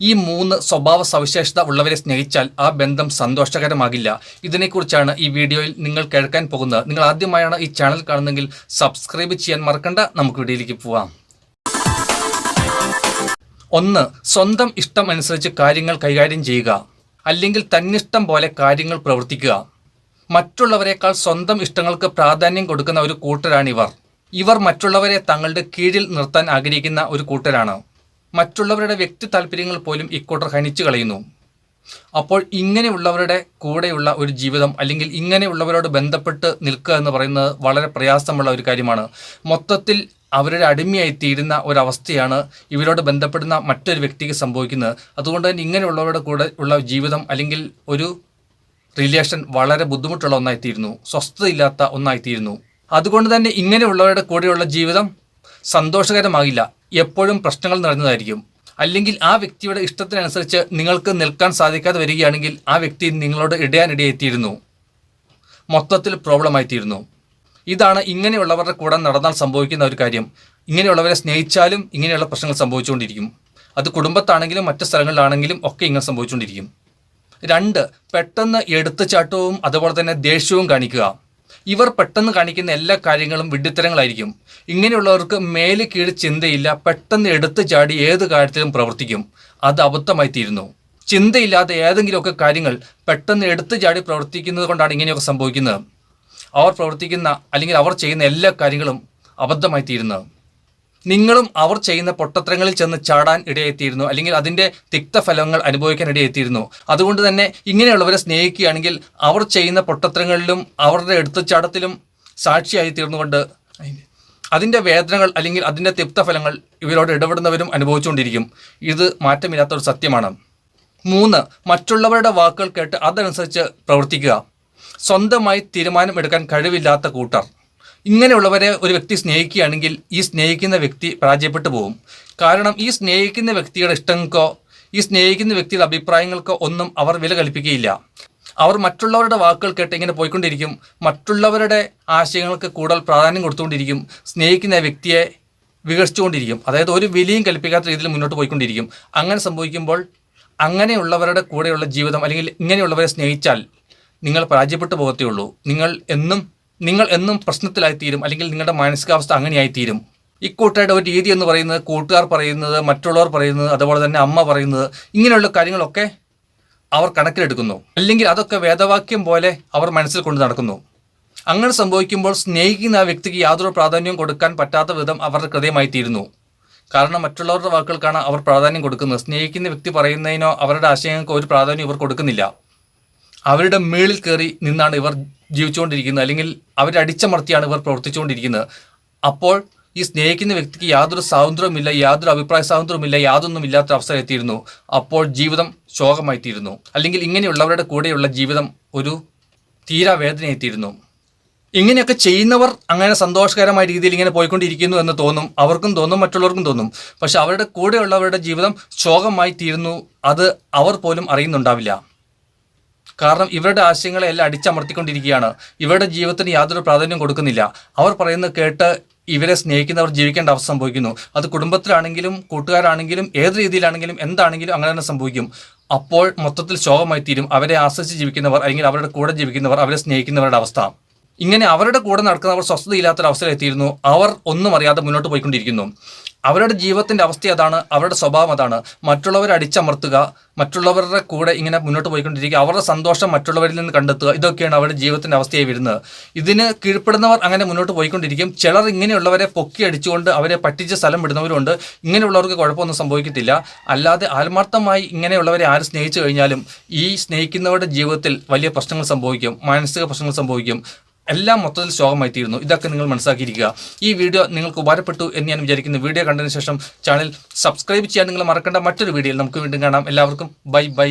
ഈ മൂന്ന് സ്വഭാവ സവിശേഷത ഉള്ളവരെ സ്നേഹിച്ചാൽ ആ ബന്ധം സന്തോഷകരമാകില്ല. ഇതിനെക്കുറിച്ചാണ് ഈ വീഡിയോയിൽ നിങ്ങൾ കേൾക്കാൻ പോകുന്നത്. നിങ്ങൾ ആദ്യമായാണ് ഈ ചാനൽ കാണുന്നതെങ്കിൽ സബ്സ്ക്രൈബ് ചെയ്യാൻ മറക്കണ്ട. നമുക്ക് വീഡിയോയിലേക്ക് പോവാം. ഒന്ന് സ്വന്തം ഇഷ്ടം അനുസരിച്ച് കാര്യങ്ങൾ കൈകാര്യം ചെയ്യുക. അല്ലെങ്കിൽ തന്നിഷ്ടം പോലെ കാര്യങ്ങൾ പ്രവർത്തിക്കുക. മറ്റുള്ളവരെക്കാൾ സ്വന്തം ഇഷ്ടങ്ങൾക്ക് പ്രാധാന്യം കൊടുക്കുന്ന ഒരു കൂട്ടരാണിവർ. ഇവർ മറ്റുള്ളവരെ തങ്ങളുടെ കീഴിൽ നിർത്താൻ ആഗ്രഹിക്കുന്ന ഒരു കൂട്ടരാണ്. മറ്റുള്ളവരുടെ വ്യക്തി താല്പര്യങ്ങൾ പോലും ഇക്കൂട്ടർ ഹനിച്ചു കളയുന്നു. അപ്പോൾ ഇങ്ങനെയുള്ളവരുടെ കൂടെയുള്ള ഒരു ജീവിതം അല്ലെങ്കിൽ ഇങ്ങനെയുള്ളവരോട് ബന്ധപ്പെട്ട് നിൽക്കുക എന്ന് പറയുന്നത് വളരെ പ്രയാസമുള്ള ഒരു കാര്യമാണ്. മൊത്തത്തിൽ അവരുടെ അടിമയായി തീരുന്ന ഒരവസ്ഥയാണ് ഇവരോട് ബന്ധപ്പെടുന്ന മറ്റൊരു വ്യക്തിക്ക് സംഭവിക്കുന്നത്. അതുകൊണ്ട് തന്നെ ഇങ്ങനെയുള്ളവരുടെ കൂടെ ഉള്ള ജീവിതം അല്ലെങ്കിൽ ഒരു റിലേഷൻ വളരെ ബുദ്ധിമുട്ടുള്ള ഒന്നായിത്തീരുന്നു സ്വസ്ഥതയില്ലാത്ത ഒന്നായിത്തീരുന്നു അതുകൊണ്ട് തന്നെ ഇങ്ങനെയുള്ളവരുടെ കൂടെയുള്ള ജീവിതം സന്തോഷകരമാകില്ല. എപ്പോഴും പ്രശ്നങ്ങൾ നിറഞ്ഞതായിരിക്കും. അല്ലെങ്കിൽ ആ വ്യക്തിയുടെ ഇഷ്ടത്തിനനുസരിച്ച് നിങ്ങൾക്ക് നിൽക്കാൻ സാധിക്കാതെ വരികയാണെങ്കിൽ ആ വ്യക്തി നിങ്ങളോട് ഇടയാനിടയെത്തിയിരുന്നു മൊത്തത്തിൽ പ്രോബ്ലമായിത്തീരുന്നു ഇതാണ് ഇങ്ങനെയുള്ളവരുടെ കൂടെ നടന്നാൽ സംഭവിക്കുന്ന ഒരു കാര്യം. ഇങ്ങനെയുള്ളവരെ സ്നേഹിച്ചാലും ഇങ്ങനെയുള്ള പ്രശ്നങ്ങൾ സംഭവിച്ചുകൊണ്ടിരിക്കും. അത് കുടുംബത്താണെങ്കിലും മറ്റു സ്ഥലങ്ങളിലാണെങ്കിലും ഒക്കെ ഇങ്ങനെ സംഭവിച്ചുകൊണ്ടിരിക്കും. രണ്ട് പെട്ടെന്ന് എടുത്തുചാട്ടവും അതുപോലെ തന്നെ ദേഷ്യവും കാണിക്കുക. ഇവർ പെട്ടെന്ന് കാണിക്കുന്ന എല്ലാ കാര്യങ്ങളും വിഡ്ഢിത്തരങ്ങളായിരിക്കും. ഇങ്ങനെയുള്ളവർക്ക് മേലെ കീഴ് ചിന്തയില്ല പെട്ടെന്ന് എടുത്തു ചാടി ഏത് കാര്യത്തിലും പ്രവർത്തിക്കും. അത് അബദ്ധമായി തീരുന്നു ചിന്തയില്ലാതെ ഏതെങ്കിലുമൊക്കെ കാര്യങ്ങൾ പെട്ടെന്ന് എടുത്തു ചാടി പ്രവർത്തിക്കുന്നത് കൊണ്ടാണ് ഇങ്ങനെയൊക്കെ സംഭവിക്കുന്നത്. അവർ പ്രവർത്തിക്കുന്ന അല്ലെങ്കിൽ അവർ ചെയ്യുന്ന എല്ലാ കാര്യങ്ങളും അബദ്ധമായി തീരുന്നത് നിങ്ങളും അവർ ചെയ്യുന്ന പൊട്ടത്രങ്ങളിൽ ചെന്ന് ചാടാൻ ഇടയെത്തിയിരുന്നു അല്ലെങ്കിൽ അതിന്റെ തിക്തഫലങ്ങൾ അനുഭവിക്കാൻ ഇടയെത്തിയിരുന്നു. അതുകൊണ്ട് തന്നെ ഇങ്ങനെയുള്ളവരെ സ്നേഹിക്കുകയാണെങ്കിൽ അവർ ചെയ്യുന്ന പൊട്ടത്രങ്ങളിലും അവരുടെ എടുത്തുചാട്ടത്തിലും സാക്ഷിയായി തീർന്നുകൊണ്ട് അതിന്റെ വേദനകൾ അല്ലെങ്കിൽ അതിന്റെ തിക്തഫലങ്ങൾ ഇവരോട് ഇടപെടുന്നവരും അനുഭവിച്ചുകൊണ്ടിരിക്കും. ഇത് മാറ്റമില്ലാത്ത ഒരു സത്യമാണ്. മൂന്ന് മറ്റുള്ളവരുടെ വാക്കുകൾ കേട്ട് അതനുസരിച്ച് പ്രവർത്തിക്കുക. സ്വന്തമായി തീരുമാനം എടുക്കാൻ കഴിവില്ലാത്ത കൂട്ടർ. ഇങ്ങനെയുള്ളവരെ ഒരു വ്യക്തി സ്നേഹിക്കുകയാണെങ്കിൽ ഈ സ്നേഹിക്കുന്ന വ്യക്തി പരാജയപ്പെട്ടു പോകും. കാരണം ഈ സ്നേഹിക്കുന്ന വ്യക്തിയുടെ ഇഷ്ടങ്ങൾക്കോ ഈ സ്നേഹിക്കുന്ന വ്യക്തിയുടെ അഭിപ്രായങ്ങൾക്കോ ഒന്നും അവർ വില കൽപ്പിക്കുകയില്ല. അവർ മറ്റുള്ളവരുടെ വാക്കുകൾ കേട്ട് ഇങ്ങനെ പോയിക്കൊണ്ടിരിക്കും. മറ്റുള്ളവരുടെ ആശയങ്ങൾക്ക് കൂടുതൽ പ്രാധാന്യം കൊടുത്തുകൊണ്ടിരിക്കും. സ്നേഹിക്കുന്ന വ്യക്തിയെ വികസിച്ചുകൊണ്ടിരിക്കും അതായത് ഒരു വിലയും കൽപ്പിക്കാത്ത രീതിയിൽ മുന്നോട്ട് പോയിക്കൊണ്ടിരിക്കും. അങ്ങനെ സംഭവിക്കുമ്പോൾ അങ്ങനെയുള്ളവരുടെ കൂടെയുള്ള ജീവിതം അല്ലെങ്കിൽ ഇങ്ങനെയുള്ളവരെ സ്നേഹിച്ചാൽ നിങ്ങൾ പരാജയപ്പെട്ടു പോകത്തേ ഉള്ളൂ. നിങ്ങൾ എന്നും നിങ്ങൾ എന്നും പ്രശ്നത്തിലായിത്തീരും അല്ലെങ്കിൽ നിങ്ങളുടെ മാനസികാവസ്ഥ അങ്ങനെയായിത്തീരും. ഇക്കൂട്ടരുടെ ഒരു രീതി എന്ന് പറയുന്നത് കൂട്ടുകാർ പറയുന്നത് മറ്റുള്ളവർ പറയുന്നത് അതുപോലെ തന്നെ അമ്മ പറയുന്നത് ഇങ്ങനെയുള്ള കാര്യങ്ങളൊക്കെ അവർ കണക്കിലെടുക്കുന്നു. അല്ലെങ്കിൽ അതൊക്കെ വേദവാക്യം പോലെ അവർ മനസ്സിൽ കൊണ്ട് നടക്കുന്നു. അങ്ങനെ സംഭവിക്കുമ്പോൾ സ്നേഹിക്കുന്ന ആ വ്യക്തിക്ക് യാതൊരു പ്രാധാന്യവും കൊടുക്കാൻ പറ്റാത്ത വിധം അവരുടെ ഹൃദയമായി തീരുന്നു കാരണം മറ്റുള്ളവരുടെ വാക്കുകൾക്കാണ് അവർ പ്രാധാന്യം കൊടുക്കുന്നത്. സ്നേഹിക്കുന്ന വ്യക്തി പറയുന്നതിനോ അവരുടെ ആശയങ്ങൾക്കോ ഒരു പ്രാധാന്യം ഇവർ കൊടുക്കുന്നില്ല. അവരുടെ മേളിൽ കയറി നിന്നാണ് ഇവർ ജീവിച്ചുകൊണ്ടിരിക്കുന്നത്. അല്ലെങ്കിൽ അവരെ അടിച്ചമർത്തിയാണ് ഇവർ പ്രവർത്തിച്ചുകൊണ്ടിരിക്കുന്നത്. അപ്പോൾ ഈ സ്നേഹിക്കുന്ന വ്യക്തിക്ക് യാതൊരു സ്വാതന്ത്ര്യവുമില്ല യാതൊരു അഭിപ്രായ സ്വാതന്ത്ര്യവുമില്ല യാതൊന്നും ഇല്ലാത്ത അവസരം എത്തിയിരുന്നു. അപ്പോൾ ജീവിതം ശോകമായി തീരുന്നു അല്ലെങ്കിൽ ഇങ്ങനെയുള്ളവരുടെ കൂടെയുള്ള ജീവിതം ഒരു തീരാ വേദന എത്തിയിരുന്നു ഇങ്ങനെയൊക്കെ ചെയ്യുന്നവർ അങ്ങനെ സന്തോഷകരമായ രീതിയിൽ ഇങ്ങനെ പോയിക്കൊണ്ടിരിക്കുന്നു എന്ന് തോന്നും. അവർക്കും തോന്നും മറ്റുള്ളവർക്കും തോന്നും. പക്ഷെ അവരുടെ കൂടെയുള്ളവരുടെ ജീവിതം ശോകമായി തീരുന്നു അത് അവർ പോലും അറിയുന്നുണ്ടാവില്ല. കാരണം ഇവരുടെ ആശയങ്ങളെ എല്ലാം അടിച്ചമർത്തിക്കൊണ്ടിരിക്കുകയാണ്. ഇവരുടെ ജീവിതത്തിന് യാതൊരു പ്രാധാന്യം കൊടുക്കുന്നില്ല. അവർ പറയുന്നത് കേട്ട് ഇവരെ സ്നേഹിക്കുന്നവർ ജീവിക്കേണ്ട അവസ്ഥ സംഭവിക്കുന്നു. അത് കുടുംബത്തിലാണെങ്കിലും കൂട്ടുകാരാണെങ്കിലും ഏത് രീതിയിലാണെങ്കിലും എന്താണെങ്കിലും അങ്ങനെ തന്നെ സംഭവിക്കും. അപ്പോൾ മൊത്തത്തിൽ ശോകമായി തീരും. അവരെ ആശ്രയിച്ച് ജീവിക്കുന്നവർ അല്ലെങ്കിൽ അവരുടെ കൂടെ ജീവിക്കുന്നവർ അവരെ സ്നേഹിക്കുന്നവരുടെ അവസ്ഥ. ഇങ്ങനെ അവരുടെ കൂടെ നടക്കുന്നവർ സ്വസ്ഥതയില്ലാത്തൊരവസ്ഥയിലെത്തിയിരുന്നു. അവർ ഒന്നും അറിയാതെ മുന്നോട്ട് പോയിക്കൊണ്ടിരിക്കുന്നു. അവരുടെ ജീവിതത്തിന്റെ അവസ്ഥ അതാണ് അവരുടെ സ്വഭാവം അതാണ്. മറ്റുള്ളവരെ അടിച്ചമർത്തുക മറ്റുള്ളവരുടെ കൂടെ ഇങ്ങനെ മുന്നോട്ട് പോയിക്കൊണ്ടിരിക്കുക അവരുടെ സന്തോഷം മറ്റുള്ളവരിൽ നിന്ന് കണ്ടെത്തുക ഇതൊക്കെയാണ് അവരുടെ ജീവിതത്തിന്റെ അവസ്ഥയായി വരുന്നത്. ഇതിന് കീഴ്പ്പെടുന്നവർ അങ്ങനെ മുന്നോട്ട് പോയിക്കൊണ്ടിരിക്കും. ചിലർ ഇങ്ങനെയുള്ളവരെ പൊക്കി അടിച്ചുകൊണ്ട് അവരെ പറ്റിച്ച സ്ഥലം വിടുന്നവരുണ്ട്. ഇങ്ങനെയുള്ളവർക്ക് കുഴപ്പമൊന്നും സംഭവിക്കത്തില്ല. അല്ലാതെ ആത്മാർത്ഥമായി ഇങ്ങനെയുള്ളവരെ ആര് സ്നേഹിച്ചു കഴിഞ്ഞാലും ഈ സ്നേഹിക്കുന്നവരുടെ ജീവിതത്തിൽ വലിയ പ്രശ്നങ്ങൾ സംഭവിക്കും മാനസിക പ്രശ്നങ്ങൾ സംഭവിക്കും. എല്ലാം മൊത്തത്തിൽ ശോകമായി തീരുന്നു ഇതൊക്കെ നിങ്ങൾ മനസ്സിലാക്കിയിരിക്കുക. ഈ വീഡിയോ നിങ്ങൾക്ക് ഉപകാരപ്പെട്ടു എന്ന് ഞാൻ വിചാരിക്കുന്നു. വീഡിയോ കണ്ടതിന് ശേഷം ചാനൽ സബ്സ്ക്രൈബ് ചെയ്യാൻ നിങ്ങൾ മറക്കേണ്ട. മറ്റൊരു വീഡിയോയിൽ നമുക്ക് വീണ്ടും കാണാം. എല്ലാവർക്കും ബൈ ബൈ.